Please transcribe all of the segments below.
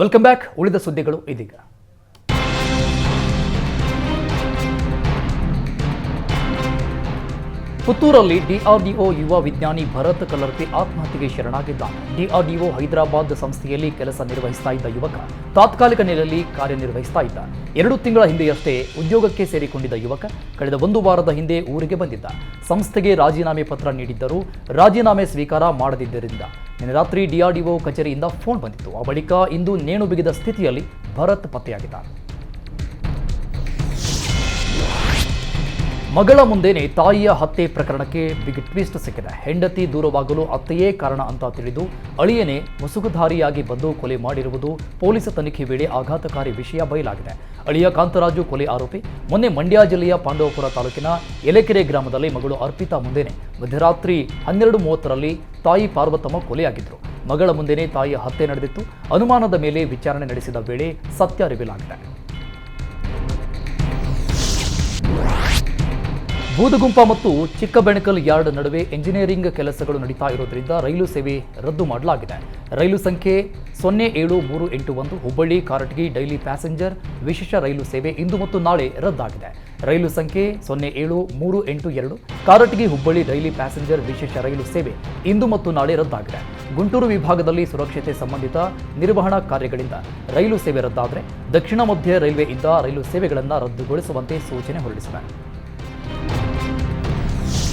Welcome back ಉಳಿದ ಸುದ್ದಿಗಳು ಇದೀಗ. ಪುತ್ತೂರಲ್ಲಿ ಡಿಆರ್ಡಿಒ ಯುವ ವಿಜ್ಞಾನಿ ಭರತ್ ಕಲರ್ತಿ ಆತ್ಮಹತ್ಯೆಗೆ ಶರಣಾಗಿದ್ದಾನೆ. ಡಿಆರ್ಡಿಒ ಹೈದರಾಬಾದ್ ಸಂಸ್ಥೆಯಲ್ಲಿ ಕೆಲಸ ನಿರ್ವಹಿಸ್ತಾ ಇದ್ದ ಯುವಕ ತಾತ್ಕಾಲಿಕ ನೆಲೆಯಲ್ಲಿ ಕಾರ್ಯನಿರ್ವಹಿಸ್ತಾ ಇದ್ದ ಎರಡು ತಿಂಗಳ ಹಿಂದೆಯಷ್ಟೇ ಉದ್ಯೋಗಕ್ಕೆ ಸೇರಿಕೊಂಡಿದ್ದ ಯುವಕ ಕಳೆದ ಒಂದು ವಾರದ ಹಿಂದೆ ಊರಿಗೆ ಬಂದಿದ್ದ. ಸಂಸ್ಥೆಗೆ ರಾಜೀನಾಮೆ ಪತ್ರ ನೀಡಿದ್ದರೂ ರಾಜೀನಾಮೆ ಸ್ವೀಕಾರ ಮಾಡದಿದ್ದರಿಂದ ನಿನ್ನೆ ರಾತ್ರಿ ಡಿಆರ್ಡಿಒ ಕಚೇರಿಯಿಂದ ಫೋನ್ ಬಂದಿತ್ತು. ಆ ಬಳಿಕ ಇಂದು ನೇಣು ಬಿಗಿದ ಸ್ಥಿತಿಯಲ್ಲಿ ಭರತ್ ಪತ್ತೆಯಾಗಿದ್ದಾನೆ ಮಗಳ ಮುಂದೆನೆ ತಾಯಿಯ ಹತ್ಯೆ ಪ್ರಕರಣಕ್ಕೆ ಬಿಗ್ ಟ್ವಿಸ್ಟ್ ಸಿಕ್ಕಿದೆ. ಹೆಂಡತಿ ದೂರವಾಗಲು ಅತ್ತೆಯೇ ಕಾರಣ ಅಂತ ತಿಳಿದು ಅಳಿಯನೇ ಮುಸುಗುಧಾರಿಯಾಗಿ ಬಂದು ಕೊಲೆ ಮಾಡಿರುವುದು ಪೊಲೀಸ್ ತನಿಖೆ ವೇಳೆ ಆಘಾತಕಾರಿ ವಿಷಯ ಬಯಲಾಗಿದೆ. ಅಳಿಯ ಕಾಂತರಾಜು ಕೊಲೆ ಆರೋಪಿ, ಮೊನ್ನೆ ಮಂಡ್ಯ ಜಿಲ್ಲೆಯ ಪಾಂಡವಪುರ ತಾಲೂಕಿನ ಎಲೆಕೆರೆ ಗ್ರಾಮದಲ್ಲಿ ಮಗಳು ಅರ್ಪಿತಾ ಮುಂದೆನೆ ಮಧ್ಯರಾತ್ರಿ ಹನ್ನೆರಡು ಮೂವತ್ತರಲ್ಲಿ ತಾಯಿ ಪಾರ್ವತಮ್ಮ ಕೊಲೆಯಾಗಿದ್ದರು. ಮಗಳ ಮುಂದೆನೆ ತಾಯಿಯ ಹತ್ಯೆ ನಡೆದಿತ್ತು. ಅನುಮಾನದ ಮೇಲೆ ವಿಚಾರಣೆ ನಡೆಸಿದ ವೇಳೆ ಸತ್ಯ ರಿವೀಲ್ ಬೂದಗುಂಪ ಮತ್ತು ಚಿಕ್ಕಬೆಣಕಲ್ ಯಾರ್ಡ್ ನಡುವೆ ಎಂಜಿನಿಯರಿಂಗ್ ಕೆಲಸಗಳು ನಡೀತಾ ಇರೋದ್ರಿಂದ ರೈಲು ಸೇವೆ ರದ್ದು ಮಾಡಲಾಗಿದೆ. ರೈಲು ಸಂಖ್ಯೆ ಸೊನ್ನೆ ಏಳು ಮೂರು ಎಂಟು ಒಂದು, ಹುಬ್ಬಳ್ಳಿ, ಕಾರಟಗಿ, ಡೈಲಿ ಪ್ಯಾಸೆಂಜರ್ ವಿಶೇಷ ರೈಲು ಸೇವೆ ಇಂದು ಮತ್ತು ನಾಳೆ ರದ್ದಾಗಿದೆ. ರೈಲು ಸಂಖ್ಯೆ ಸೊನ್ನೆ ಏಳು ಮೂರು ಎಂಟು ಎರಡು, ಕಾರಟಗಿ, ಹುಬ್ಬಳ್ಳಿ, ಡೈಲಿ ಪ್ಯಾಸೆಂಜರ್ ವಿಶೇಷ ರೈಲು ಸೇವೆ ಇಂದು ಮತ್ತು ನಾಳೆ ರದ್ದಾಗಿದೆ. ಗುಂಟೂರು ವಿಭಾಗದಲ್ಲಿ ಸುರಕ್ಷತೆ ಸಂಬಂಧಿತ ನಿರ್ವಹಣಾ ಕಾರ್ಯಗಳಿಂದ ರೈಲು ಸೇವೆ ರದ್ದಾದರೆ, ದಕ್ಷಿಣ ಮಧ್ಯ ರೈಲ್ವೆಯಿಂದ ರೈಲು ಸೇವೆಗಳನ್ನು ರದ್ದುಗೊಳಿಸುವಂತೆ ಸೂಚನೆ ಹೊರಡಿಸಿದೆ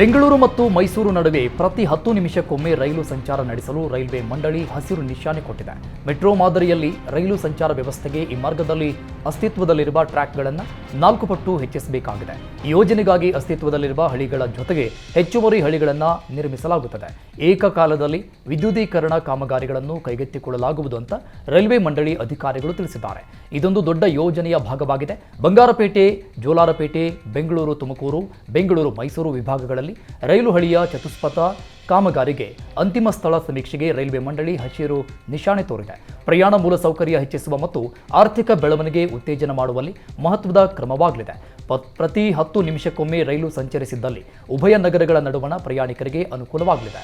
ಬೆಂಗಳೂರು ಮತ್ತು ಮೈಸೂರು ನಡುವೆ ಪ್ರತಿ ಹತ್ತು ನಿಮಿಷಕ್ಕೊಮ್ಮೆ ರೈಲು ಸಂಚಾರ ನಡೆಸಲು ರೈಲ್ವೆ ಮಂಡಳಿ ಹಸಿರು ನಿಶಾನೆ ಕೊಟ್ಟಿದೆ. ಮೆಟ್ರೋ ಮಾದರಿಯಲ್ಲಿ ರೈಲು ಸಂಚಾರ ವ್ಯವಸ್ಥೆಗೆ ಈ ಮಾರ್ಗದಲ್ಲಿ ಅಸ್ತಿತ್ವದಲ್ಲಿರುವ ಟ್ರ್ಯಾಕ್ಗಳನ್ನು ನಾಲ್ಕು ಪಟ್ಟು ಹೆಚ್ಚಿಸಬೇಕಾಗಿದೆ. ಈ ಯೋಜನೆಗಾಗಿ ಅಸ್ತಿತ್ವದಲ್ಲಿರುವ ಹಳಿಗಳ ಜೊತೆಗೆ ಹೆಚ್ಚುವರಿ ಹಳಿಗಳನ್ನು ನಿರ್ಮಿಸಲಾಗುತ್ತದೆ. ಏಕಕಾಲದಲ್ಲಿ ವಿದ್ಯುದೀಕರಣ ಕಾಮಗಾರಿಗಳನ್ನು ಕೈಗೆತ್ತಿಕೊಳ್ಳಲಾಗುವುದು ಅಂತ ರೈಲ್ವೆ ಮಂಡಳಿ ಅಧಿಕಾರಿಗಳು ತಿಳಿಸಿದ್ದಾರೆ. ಇದೊಂದು ದೊಡ್ಡ ಯೋಜನೆಯ ಭಾಗವಾಗಿದೆ. ಬಂಗಾರಪೇಟೆ, ಜೋಲಾರಪೇಟೆ, ಬೆಂಗಳೂರು ತುಮಕೂರು, ಬೆಂಗಳೂರು ಮೈಸೂರು ವಿಭಾಗಗಳಲ್ಲಿ ರೈಲು ಹಳಿಯ ಚತುಷ್ಪಥ ಕಾಮಗಾರಿಗೆ ಅಂತಿಮ ಸ್ಥಳ ಸಮೀಕ್ಷೆಗೆ ರೈಲ್ವೆ ಮಂಡಳಿ ಹಸಿರು ನಿಶಾನೆ ತೋರಿದೆ. ಪ್ರಯಾಣ ಮೂಲಸೌಕರ್ಯ ಹೆಚ್ಚಿಸುವ ಮತ್ತು ಆರ್ಥಿಕ ಬೆಳವಣಿಗೆ ಉತ್ತೇಜನ ಮಾಡುವಲ್ಲಿ ಮಹತ್ವದ ಕ್ರಮವಾಗಲಿದೆ. ಪ್ರತಿ ಹತ್ತು ನಿಮಿಷಕ್ಕೊಮ್ಮೆ ರೈಲು ಸಂಚರಿಸಿದ್ದಲ್ಲಿ ಉಭಯ ನಗರಗಳ ನಡುವಣ ಪ್ರಯಾಣಿಕರಿಗೆ ಅನುಕೂಲವಾಗಲಿದೆ.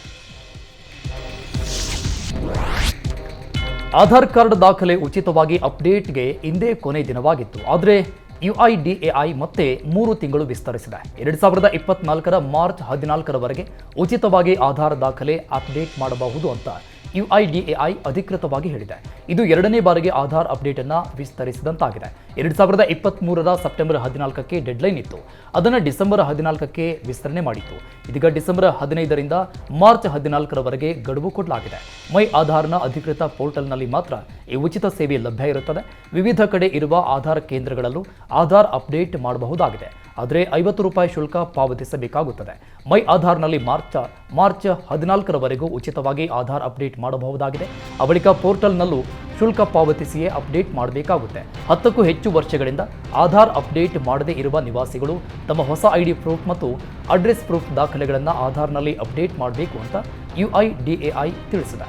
ಆಧಾರ್ ಕಾರ್ಡ್ ದಾಖಲೆ ಉಚಿತವಾಗಿ ಅಪ್ಡೇಟ್ಗೆ ಇಂದೇ ಕೊನೆ ದಿನವಾಗಿತ್ತು. ಆದರೆ ಯುಐಡಿಎಐ ಮತ್ತೆ ಮೂರು ತಿಂಗಳು ವಿಸ್ತರಿಸಿದೆ. ಎರಡು ಸಾವಿರದ ಇಪ್ಪತ್ನಾಲ್ಕರ ಮಾರ್ಚ್ ಹದಿನಾಲ್ಕರವರೆಗೆ ಉಚಿತವಾಗಿ ಆಧಾರ್ ದಾಖಲೆ ಅಪ್ಡೇಟ್ ಮಾಡಬಹುದು ಅಂತ ಯುಐಡಿಎಐ ಅಧಿಕೃತವಾಗಿ ಹೇಳಿದೆ. ಇದು ಎರಡನೇ ಬಾರಿಗೆ ಆಧಾರ್ ಅಪ್ಡೇಟ್ ಅನ್ನ ವಿಸ್ತರಿಸಿದಂತಾಗಿದೆ. ಎರಡು ಸಾವಿರದ ಇಪ್ಪತ್ತ್ಮೂರರ ಸೆಪ್ಟೆಂಬರ್ ಹದಿನಾಲ್ಕಕ್ಕೆ ಡೆಡ್ಲೈನ್ ಇತ್ತು. ಅದನ್ನು ಡಿಸೆಂಬರ್ ಹದಿನಾಲ್ಕಕ್ಕೆ ವಿಸ್ತರಣೆ ಮಾಡಿತ್ತು. ಇದೀಗ ಡಿಸೆಂಬರ್ ಹದಿನೈದರಿಂದ ಮಾರ್ಚ್ ಹದಿನಾಲ್ಕರವರೆಗೆ ಗಡುವು ಕೊಡಲಾಗಿದೆ. ಮೈ ಆಧಾರ್ನ ಅಧಿಕೃತ ಪೋರ್ಟಲ್ನಲ್ಲಿ ಮಾತ್ರ ಈ ಉಚಿತ ಸೇವೆ ಲಭ್ಯ ಇರುತ್ತದೆ. ವಿವಿಧ ಕಡೆ ಇರುವ ಆಧಾರ್ ಕೇಂದ್ರಗಳಲ್ಲೂ ಆಧಾರ್ ಅಪ್ಡೇಟ್ ಮಾಡಬಹುದಾಗಿದೆ. ಆದರೆ ಐವತ್ತು ರೂಪಾಯಿ ಶುಲ್ಕ ಪಾವತಿಸಬೇಕಾಗುತ್ತದೆ. ಮೈ ಆಧಾರ್ನಲ್ಲಿ ಮಾರ್ಚ್ ಮಾರ್ಚ್ ಹದಿನಾಲ್ಕರವರೆಗೂ ಉಚಿತವಾಗಿ ಆಧಾರ್ ಅಪ್ಡೇಟ್ ಮಾಡಬಹುದಾಗಿದೆ. ಆ ಬಳಿಕ ಪೋರ್ಟಲ್ನಲ್ಲೂ ಶುಲ್ಕ ಪಾವತಿಸಿಯೇ ಅಪ್ಡೇಟ್ ಮಾಡಬೇಕಾಗುತ್ತೆ. ಹತ್ತಕ್ಕೂ ಹೆಚ್ಚು ವರ್ಷಗಳಿಂದ ಆಧಾರ್ ಅಪ್ಡೇಟ್ ಮಾಡದೇ ಇರುವ ನಿವಾಸಿಗಳು ತಮ್ಮ ಹೊಸ ಐಡಿ ಪ್ರೂಫ್ ಮತ್ತು ಅಡ್ರೆಸ್ ಪ್ರೂಫ್ ದಾಖಲೆಗಳನ್ನು ಆಧಾರ್ನಲ್ಲಿ ಅಪ್ಡೇಟ್ ಮಾಡಬೇಕು ಅಂತ ಯುಐಡಿಎಐ ತಿಳಿಸಿದೆ.